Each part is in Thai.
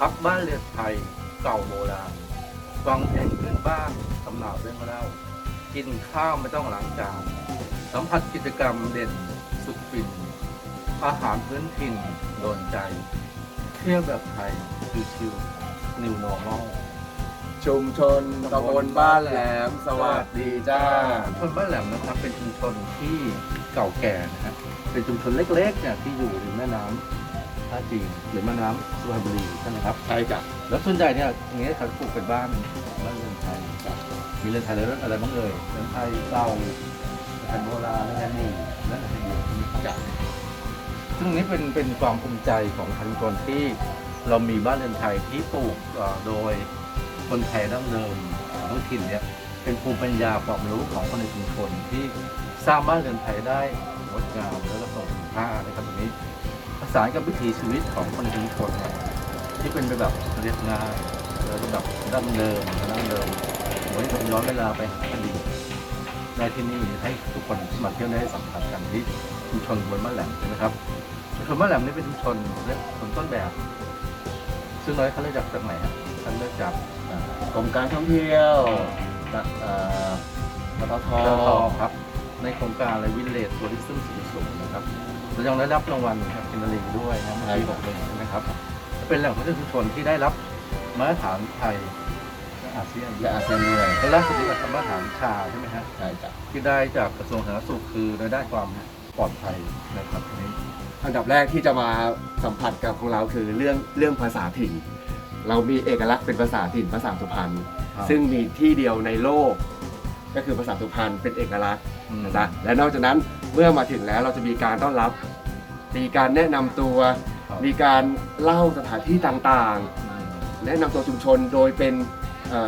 พักบ้านเรือนไทยเก่าโบราณฟังเพลงพื้นบ้านสำหนาเรื่องเล่า กินข้าวไม่ต้องล้างจานสัมผัสกิจกรรมเด่นสุดฟินอาหารพื้นถิ่นโดนใจ เที่ยวแบบไทยชิวๆ New Normal ชุมชนตำบลบ้านแหลม สวัสดีจ้าชุมชนบ้านแหลมนะครับเป็นชุมชนที่เก่าแก่นะฮะเป็นชุมชนเล็กๆเนี่ยที่อยู่ริมแม่น้ำ ท่าจีนหรือแม่น้ำสุพรรณบุรีใช่ไหมครับ ใช่จ้ะแล้วส่วนใหญ่เนี่ยอย่างเงี้ยเขาปลูกเป็นบ้านบ้านเรือนไทยครับมีเรือนไทยแล้วอะไรบ้างเอ่ยเรือนไทยเก่าเรือนไทยโบราณเรือนไทยนี่และเรือนไทยเดียวมีจัดซึ่งนี้เป็นเป็นความภูมิใจของชุมชนที่เรามีบ้านเรือนไทยที่ปลูกเอ่อโดยคนไทยดั้งเดิมท้องถิ่นเนี่ยเป็นภูมิปัญญาความรู้ของคนในชุมชนที่สร้างบ้านเรือนไทยได้งดงามและก็ส่งคุณค่านะครับตรงนี้ ผสานกับวิถีชีวิตของคนในชุมชนเนี่ยที่เป็นไปแบบเรียบง่ายแล้วก็แบบดั้งเดิมดั้งเดิมเหมือนกับย้อนเวลาไปหาอดีตในที่นี่ให้ทุกคนมาเที่ยวได้สัมผัสกันที่ชุมชนบนบ้านแหลมใช่ไหมครับชุมชนบ้านแหลมนี่เป็นชุมชนเรียกชุมชนต้นแบบ ซึ่งเราเขาเริ่มจากจากไหนฮะท่านเริ่มจากกรมการท่องเที่ยวจากเอ่อปตทเริ่มต่อครับ ในโครงการอะไรวิลเลจทัวริซึมสีสูงนะครับ เรายังได้รับรางวัลครับกินนารีด้วยนะเมื่อปีหกหนึ่งใช่ไหมครับ เป็นแหล่งท่องเที่ยวชุมชนที่ได้รับมาตรฐานไทยและอาเซียนและอาเซียนด้วยและล่าสุดนี้ก็ทำมาตรฐานชาใช่ไหมฮะใช่จ้ะที่ได้จากกระทรวงสาธารณสุขคือในด้านความปลอดภัยนะครับอันนี้อันดับแรกที่จะมาสัมผัสกับของเราคือเรื่องเรื่องภาษาถิ่น เรามีเอกลักษณ์เป็นภาษาถิ่นภาษาสุพรรณซึ่งมีที่เดียวในโลก ก็คือภาษาสุพรรณเป็นเอกลักษณ์อืมนะจ๊ะและนอกจากนั้นเมื่อมาถึงแล้วเราจะมีการต้อนรับ มีการแนะนำตัวครับมีการเล่าสถานที่ต่างๆอืมแนะนำตัวชุมชนโดยเป็นเอ่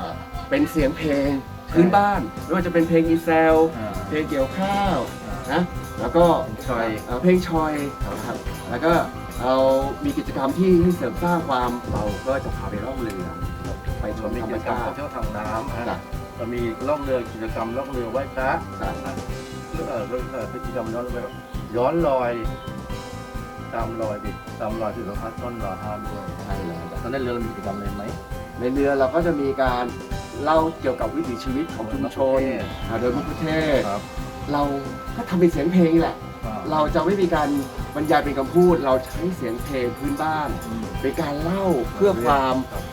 อเป็นเสียงเพลงพื้นบ้านไม่ว่าจะเป็นเพลงอีเซลอ่าเพลงเกี่ยวข้าวอ่านะแล้วก็ ชอย เอ่อเพลงชอยนะครับ แล้วก็เรามีกิจกรรมที่ให้เสริมสร้างความเราก็จะพาไปล่องเรือไปชมมีธรรกิมจกรรมชาท่องติเที่ยวทางน้ำฮะจ้ะเรามีล่องเรือกิจกรรมล่องเรือไหว้พระจ้ะเรื่องเอ่อเรื่องเอ่อกิจกรรมย้อนไปแบบ ย้อนรอย ตามรอยดิตามรอยที่เราพัดต้นรอห้ามด้วยใช่แล้วจ้ะตอนนั้นเรือเรามีกิจกรรมอะไรไหม ในเรือเราก็จะมีการเล่าเกี่ยวกับวิถีชีวิตของชุมชนอ่าโดยมะคุเทศครับ เราก็ทำเป็นเสียงเพลงนี่แหละ เราจะไม่มีการบรรยายเป็นคำพูด เราใช้เสียงเพลงพื้นบ้านอืมเป็นการเล่าเพื่อความครับ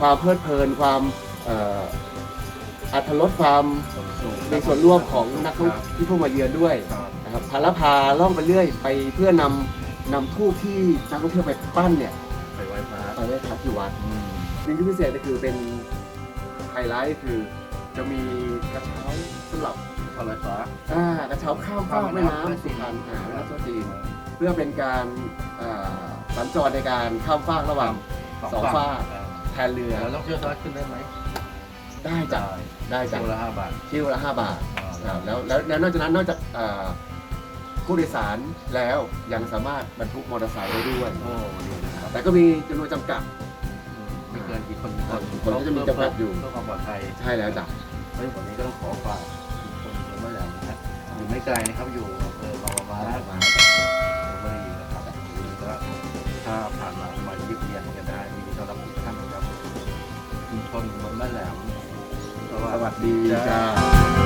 ความเพลิดเพลินความเอ่ออัธรสความสูงในส่วนร่วมของนักท่องที่เข้ามาเยือนด้วย ครับ นะครับพาละพาล่องไปเรื่อยไปเพื่อนำนำทูบที่นักท่องเที่ยวไปปั้นเนี่ยไปไหว้พระไปไว้พักที่วัดอืมสิ่งที่พิเศษก็คือเป็นไฮไลท์คือ จะมีกระเช้าสำหรับทำไฟฟ้าอ่ากระเช้าข้ามฟากแม่น้ำสุพรรณอ่าแม่น้ำโซจีน เพื่อเป็นการเอ่อสัญจรในการข้ามฟากระหว่าง สองฝากแทนเรือแล้วต้องเที่ยวสามารถขึ้นได้ไหมได้จ้ะได้จ้ะเที่ยวละห้าบาทที่ละห้าบาทอ่าครับแล้วแล้วแล้วนอกจากนั้นนอกจากเอ่อ ผู้โดยสารแล้วยังสามารถบรรทุกมอเตอร์ไซค์ได้ด้วย โอ้ดีนะครับแต่ก็มีจำนวนจำกัดอืมไม่เกินกี่คนกี่คนคนก็จะมีจำกัดอยู่ เพื่อความปลอดภัยใช่แล้วจ้ะเฮ้ยวันนี้ก็ต้องขอฝากคนคนเมื่อไหร่นะฮะอยู่ไม่ไกลนะครับอยู่อำเภอบางปะมาลบุรีนะครับวันนี้ก็ถ้าผ่านมามาเยี่ยมเยียนกันได้มีต้อนรับทุกท่านนะครับชุมชนเมืองบ้านแหลมสวัสดี จ้า